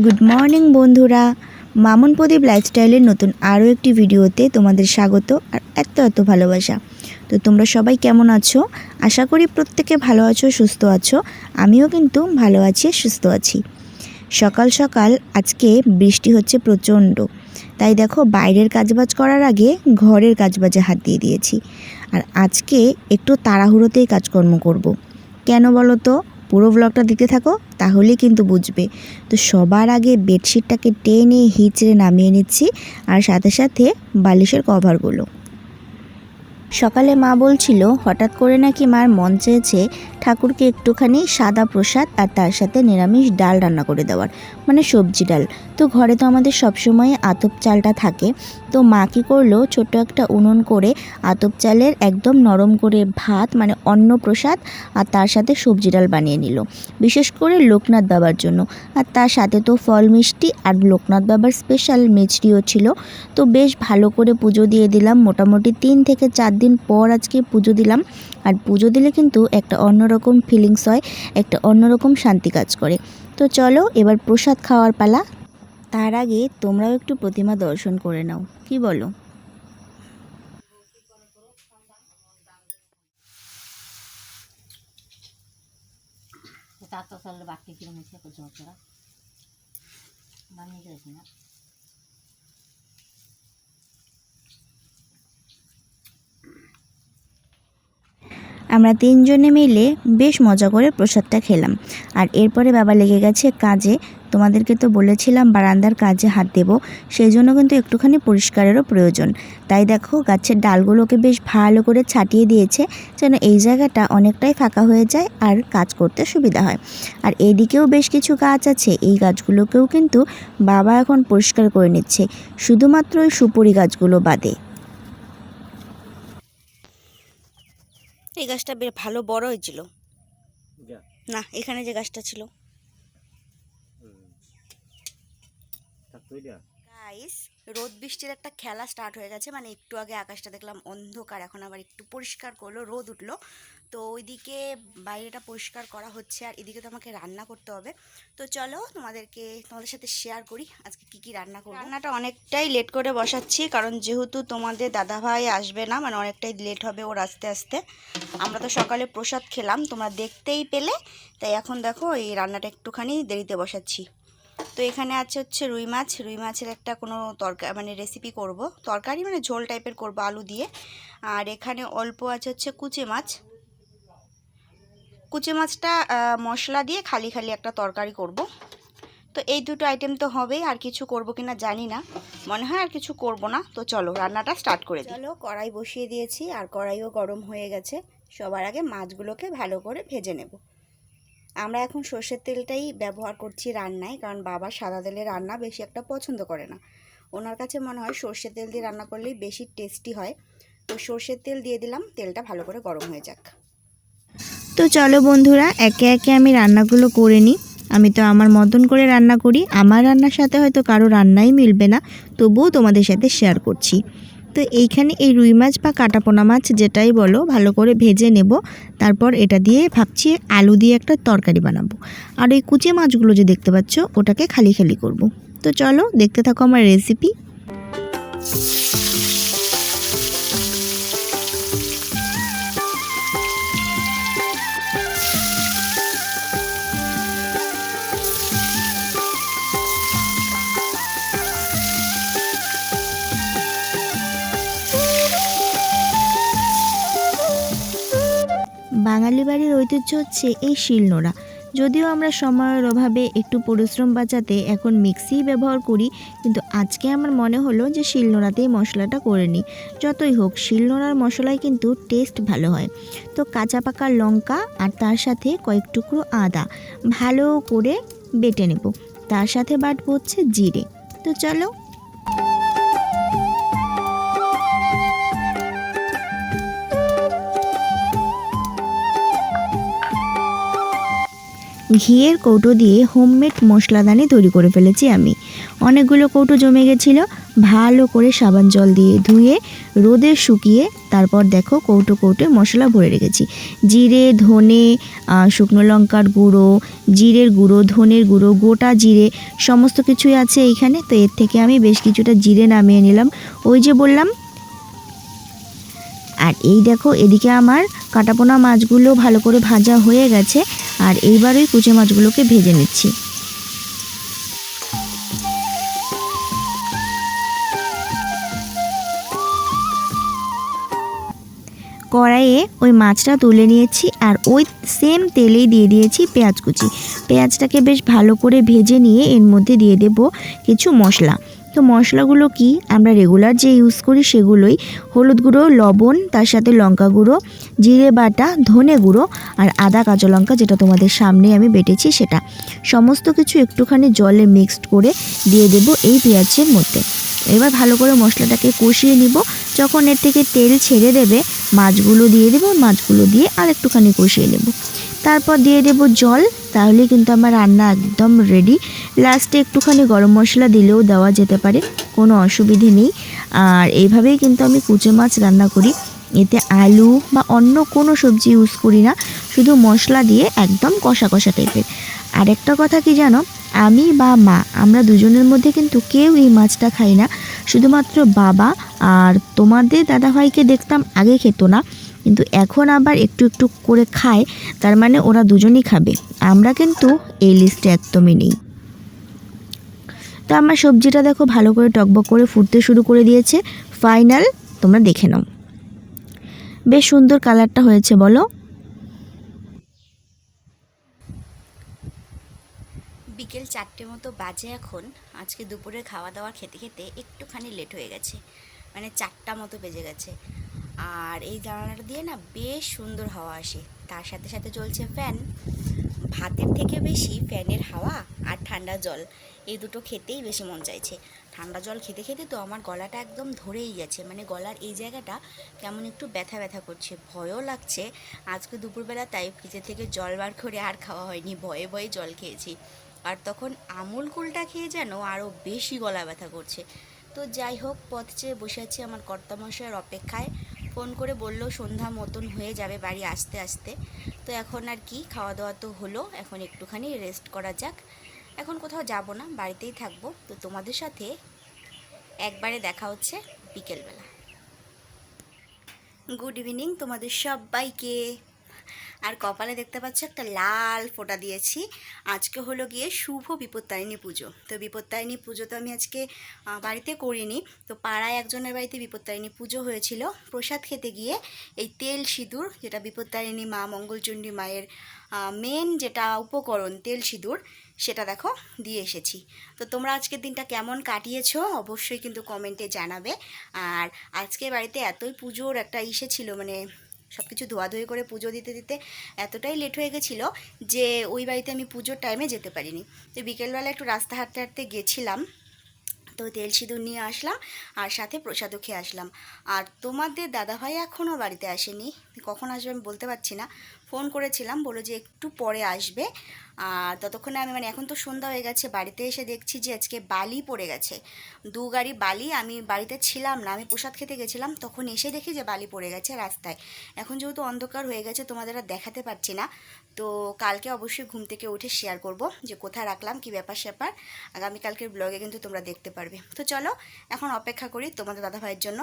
Good morning বন্ধুরা। মামুন প্রদীপ লাইফস্টাইলের নতুন আরও একটি ভিডিওতে তোমাদের স্বাগত আর এত এত ভালোবাসা। তো তোমরা সবাই কেমন আছো? আশা করি প্রত্যেকে ভালো আছো, সুস্থ আছো। আমিও কিন্তু ভালো আছি, সুস্থ আছি। সকাল সকাল আজকে বৃষ্টি হচ্ছে প্রচণ্ড। তাই দেখো, বাইরের কাজবাজ করার আগে ঘরের কাজবাজে হাত দিয়ে দিয়েছি। আর আজকে একটু তাড়াহুড়োতেই কাজকর্ম করব। কেন বলো তো? পুরো ব্লগটা দিতে থাকো, তাহলেই কিন্তু বুঝবে। তো সবার আগে বেডশিটটাকে টেনে হিচড়ে নামিয়ে নিচ্ছি, আর সাথে সাথে বালিশের কভারগুলো সকালে মা বলছিল, হঠাৎ করে নাকি মার মন চেয়েছে ঠাকুরকে একটুখানি সাদা প্রসাদ আর তার সাথে নিরামিষ ডাল রান্না করে দেওয়ার মানে সবজি ডাল। তো ঘরে তো আমাদের সবসময় আতপ চালটা থাকে। তো মা কী করল, ছোট্ট একটা উনুন করে আতপ চালের একদম নরম করে ভাত মানে অন্ন প্রসাদ আর তার সাথে সবজি ডাল বানিয়ে নিল। বিশেষ করে লোকনাথ বাবার জন্য। আর তার সাথে তো ফল মিষ্টি আর লোকনাথ বাবার স্পেশাল মিষ্টিও ছিল। তো বেশ ভালো করে পুজো দিয়ে দিলাম। মোটামুটি তিন থেকে চার দিন পর আজকে পুজো দিলাম। আর পুজো দিলে কিন্তু একটা অন্যরকম ফিলিংস হয়, একটা অন্যরকম শান্তি কাজ করে। তো চলো, এবার প্রসাদ খাওয়ার পালা। তার আগে তোমরাও একটু প্রতিমা দর্শন করে নাও, কি বলো? তাতো চাললে বাকি বাচ্চারা বানিয়ে গেছে না। আমরা তিনজনে মিলে বেশ মজা করে প্রসাদটা খেলাম। আর এরপরে বাবা লেগে গেছে কাজে। তোমাদেরকে তো বলেছিলাম বারান্দার কাজে হাত দেব, সেই জন্য কিন্তু একটুখানি পরিষ্কারেরও প্রয়োজন। তাই দেখো গাছের ডালগুলোকে বেশ ভালো করে ছাটিয়ে দিয়েছে, যেন এই জায়গাটা অনেকটাই ফাঁকা হয়ে যায় আর কাজ করতে সুবিধা হয়। আর এইদিকেও বেশ কিছু গাছ আছে, এই গাছগুলোকেও কিন্তু বাবা এখন পরিষ্কার করে নিচ্ছে। শুধুমাত্র ওই সুপুরি গাছগুলো বাদে। এই গাছটা বেশ ভালো বড় হয়েছিল। না এখানে যে গাছটা ছিল। রোদ বৃষ্টির একটা খেলা স্টার্ট হয়ে গেছে। মানে একটু আগে আকাশটা দেখলাম অন্ধকার, এখন আবার একটু পরিষ্কার করল, রোদ উঠল। তো ওইদিকে বাইরেটা পরিষ্কার করা হচ্ছে আর এদিকে তো আমাকে রান্না করতে হবে। তো চলো তোমাদেরকে তোমাদের সাথে শেয়ার করি আজকে কি কি রান্না করব। রান্নাটা অনেকটাই লেট করে বসাচ্ছি, কারণ যেহেতু তোমাদের দাদাভাই আসবে না মানে অনেকটাই লেট হবে ওর আস্তে আস্তে। আমরা তো সকালে প্রসাদ খেলাম, তোমরা দেখতেই পেলে। তাই এখন দেখো এই রান্নাটা একটুখানি দেরিতে বসাচ্ছি। তো এখানে আছে হচ্ছে রুই মাছ। রুই মাছের একটা কোনো তরকারি মানে রেসিপি করব। তরকারি মানে ঝোল টাইপের করব আলু দিয়ে। আর এখানে অল্প আছে হচ্ছে কুচে মাছ। কুচে মাছটা মশলা দিয়ে খালি খালি একটা তরকারি করব। তো এই দুটো আইটেম তো হবেই, আর কিছু করব কিনা জানি না। মনে হয় আর কিছু করব না। তো চলো, রান্নাটা স্টার্ট করে চলো, কড়াই বসিয়ে দিয়েছি, আর কড়াইও গরম হয়ে গেছে। সবার আগে মাছগুলোকে ভালো করে ভেজে নেব। আমরা এখন সর্ষের তেলটাই ব্যবহার করছি রান্নায়, কারণ বাবা সাদা তেলে রান্না বেশি একটা পছন্দ করে না। ওনার কাছে মনে হয় সর্ষের তেল দিয়ে রান্না করলেই বেশি টেস্টি হয়। তো সর্ষের তেল দিয়ে দিলাম, তেলটা ভালো করে গরম হয়ে যাক। তো চলো বন্ধুরা, একে একে আমি রান্নাগুলো করে নিই। আমি তো আমার মতন করে রান্না করি, আমার রান্নার সাথে হয়তো কারও রান্নাই মিলবে না, তবুও তোমাদের সাথে শেয়ার করছি। তো এইখানে এই রুই মাছ বা কাটাপোনা মাছ যেটাই বলো, ভালো করে ভেজে নেব। তারপর এটা দিয়ে ভাবছি আলু দিয়ে একটা তরকারি বানাবো। আর এই কুচে মাছগুলো যে দেখতে পাচ্ছ, ওটাকে খালি খালি করব। তো চলো দেখতে থাকো আমার রেসিপি বাড়ির ঐতিহ্য হচ্ছে এই শিলনোড়া। যদিও আমরা সময়ের অভাবে একটু পরিশ্রম বাঁচাতে এখন মিক্সি ব্যবহার করি, কিন্তু আজকে আমার মনে হলো যে শিলনোড়াতেই মশলাটা করে নিই। যতই হোক, শিলনোড়ার মশলায় কিন্তু টেস্ট ভালো হয়। তো কাঁচা পাকা লঙ্কা আর তার সাথে কয়েক টুকরো আদা ভালো করে বেটে নেব। তার সাথে বাটবো হচ্ছে জিরে। তো চলো ঘিয়ের কৌটো দিয়ে হোমমেড মশলাদানি তৈরি করে ফেলেছি আমি। অনেকগুলো কৌটো জমে গেছিল। ভালো করে সাবান জল দিয়ে ধুয়ে, রোদে শুকিয়ে তারপর দেখো কৌটো কৌটো মশলা ভরে রেখেছি। জিরে, ধনে শুকনো লঙ্কার গুঁড়ো, জিরের গুঁড়ো, ধনের গুঁড়ো, গোটা জিরে, সমস্ত কিছুই আছে এইখানে। তো এর থেকে আমি বেশ কিছুটা জিরে নামিয়ে নিলাম। ওই যে বললাম। আর এই দেখো এদিকে আমার কাটাপোনা মাছগুলো ভালো করে ভাজা হয়ে গেছে। আর এইবার ওই কুচে মাছগুলোকে ভেজে নিচ্ছি। কড়াইয়ে ওই মাছটা তুলে নিয়েছি আর ওই সেম তেলেই দিয়ে দিয়েছি পেঁয়াজ কুচি। পেঁয়াজটাকে বেশ ভালো করে ভেজে নিয়ে এর মধ্যে দিয়ে দেব কিছু মশলা। তো মশলাগুলো কি? আমরা রেগুলার যে ইউজ করি সেগুলোই হলুদ গুঁড়ো, লবণ, তার সাথে লঙ্কা গুঁড়ো, জিরে বাটা, ধনে গুঁড়ো আর আদা কাঁচা লঙ্কা যেটা তোমাদের সামনে আমি বেটেছি সেটা। সমস্ত কিছু একটুখানি জলে মিক্সড করে দিয়ে দেব এই পেঁয়াজের মধ্যে। এবার ভালো করে মশলাটাকে কষিয়ে নিব। যখন এর থেকে তেল ছেড়ে দেবে, মাছগুলো দিয়ে দেবো, মাছগুলো দিয়ে আর একটুখানি কষিয়ে নেব। তারপর দিয়ে দেব জল, তাহলে কিন্তু আমার রান্না একদম রেডি লাস্টে একটুখানি গরম মশলা দিলেও দেওয়া যেতে পারে, কোনো অসুবিধে নেই। আর এইভাবেই কিন্তু আমি কুচে মাছ রান্না করি। এতে আলু বা অন্য কোনো সবজি ইউজ করি না, শুধু মশলা দিয়ে একদম কষা কষা টাইপের আরেকটা কথা কি জানো, আমি বা মা, আমরা দুজনের মধ্যে কিন্তু কেউ এই মাছটা খাই না। শুধুমাত্র বাবা আর তোমাদের দাদাভাইকে দেখতাম, আগে খেত না। কিন্তু এখন আবার একটু একটু করে খায়, তার মানে ওরা দুজনই খাবে। আমরা কিন্তু এই লিস্টে একদমই নেই। তো আমার সবজিটা দেখো ভালো করে টকবক করে ফুটতে শুরু করে দিয়েছে। ফাইনাল তোমরা দেখে নাও। বেশ সুন্দর কালারটা হয়েছে, বলো। বিকেল চারটে মতো বাজে এখন। আজকে দুপুরে খাওয়া দাওয়া খেতে খেতে একটুখানি লেট হয়ে গেছে। মানে চারটা মতো বেজে গেছে। আর এই জানালাটা দিয়ে না বেশ সুন্দর হাওয়া আসে। তার সাথে সাথে চলছে ফ্যান ভাতের থেকে বেশি ফ্যানের হাওয়া আর ঠান্ডা জল। এই দুটো খেতেই বেশি মন চাইছে। ঠান্ডা জল খেতে খেতে তো আমার গলাটা একদম ধরেই গেছে। মানে গলার এই জায়গাটা কেমন একটু ব্যথা ব্যথা করছে। ভয়ও লাগছে। আজকে দুপুরবেলা তাই ফ্রিজে থেকে জল বার করে আর খাওয়া হয়নি। ভয়ে ভয়ে জল খেয়েছি। আর তখন আমুল কুলটা খেয়ে যেন আরও বেশি গলা ব্যথা করছে। তো যাই হোক, পথ চেয়ে বসে আছি আমার কর্তামশাইয়ের অপেক্ষায়। ফোন করে বলল, সন্ধ্যা মতন হয়ে যাবে বাড়ি আসতে আসতে। তো এখন আর কি, খাওয়া দাওয়া তো হলো, এখন একটুখানি রেস্ট করা যাক। এখন কোথাও যাব না, বাড়িতেই থাকব। তো তোমাদের সাথে একবারে দেখা হচ্ছে বিকেলবেলা। গুড ইভিনিং তোমাদের সবাইকে। আর কপালে দেখতে পাচ্ছ একটা লাল ফোঁটা দিয়েছি। আজকে হলো গিয়ে শুভ বিপত্তারিণী পুজো। তো বিপত্তারিণী পুজো তো আমি আজকে বাড়িতে করিনি। তো পাড়ায় একজনের বাড়িতে বিপত্তারিণী পুজো হয়েছিল। প্রসাদ খেতে গিয়ে এই তেল সিঁদুর, যেটা বিপত্তারিণী মা মঙ্গলচণ্ডী মায়ের মেন যেটা উপকরণ, তেল সিঁদুর, সেটা দেখো দিয়ে এসেছি। তো তোমরা আজকের দিনটা কেমন কাটিয়েছো অবশ্যই কিন্তু কমেন্টে জানাবে। আর আজকে বাড়িতে এতই পুজোর একটা ইসে ছিল মানে সব কিছু ধোয়াধুয়ি করে পুজো দিতে দিতে এতটাই লেট হয়ে গেছিল যে ওই বাড়িতে আমি পুজোর টাইমে যেতে পারিনি। তো বিকেলবেলা একটু রাস্তা হাঁটতে হাঁটতে গেছিলাম, তো তেল সিঁদুর নিয়ে আসলাম আর সাথে প্রসাদও খেয়ে আসলাম। আর তোমাদের দাদাভাই এখনও বাড়িতে আসেনি? কখন আসবে আমি বলতে পারছি না। ফোন করেছিলাম বলো যে একটু পরে আসবে। আর ততক্ষণে আমি মানে এখন তো সন্ধ্যা হয়ে গেছে, বাড়িতে এসে দেখছি যে আজকে বালি পড়ে গেছে। দু গাড়ি বালি, আমি বাড়িতে ছিলাম না, আমি প্রসাদ খেতে গেছিলাম, তখন এসে দেখি যে বালি পড়ে গেছে রাস্তায়। এখন যেহেতু অন্ধকার হয়ে গেছে, তোমাদের আর দেখাতে পারছি না। তো কালকে অবশ্যই ঘুম থেকে উঠে শেয়ার করব যে কোথায় রাখলাম, কি ব্যাপার স্যাপার। আগামীকালকের ব্লগে কিন্তু তোমরা দেখতে পারবে। তো চলো, এখন অপেক্ষা করি তোমাদের দাদাভাইয়ের জন্য।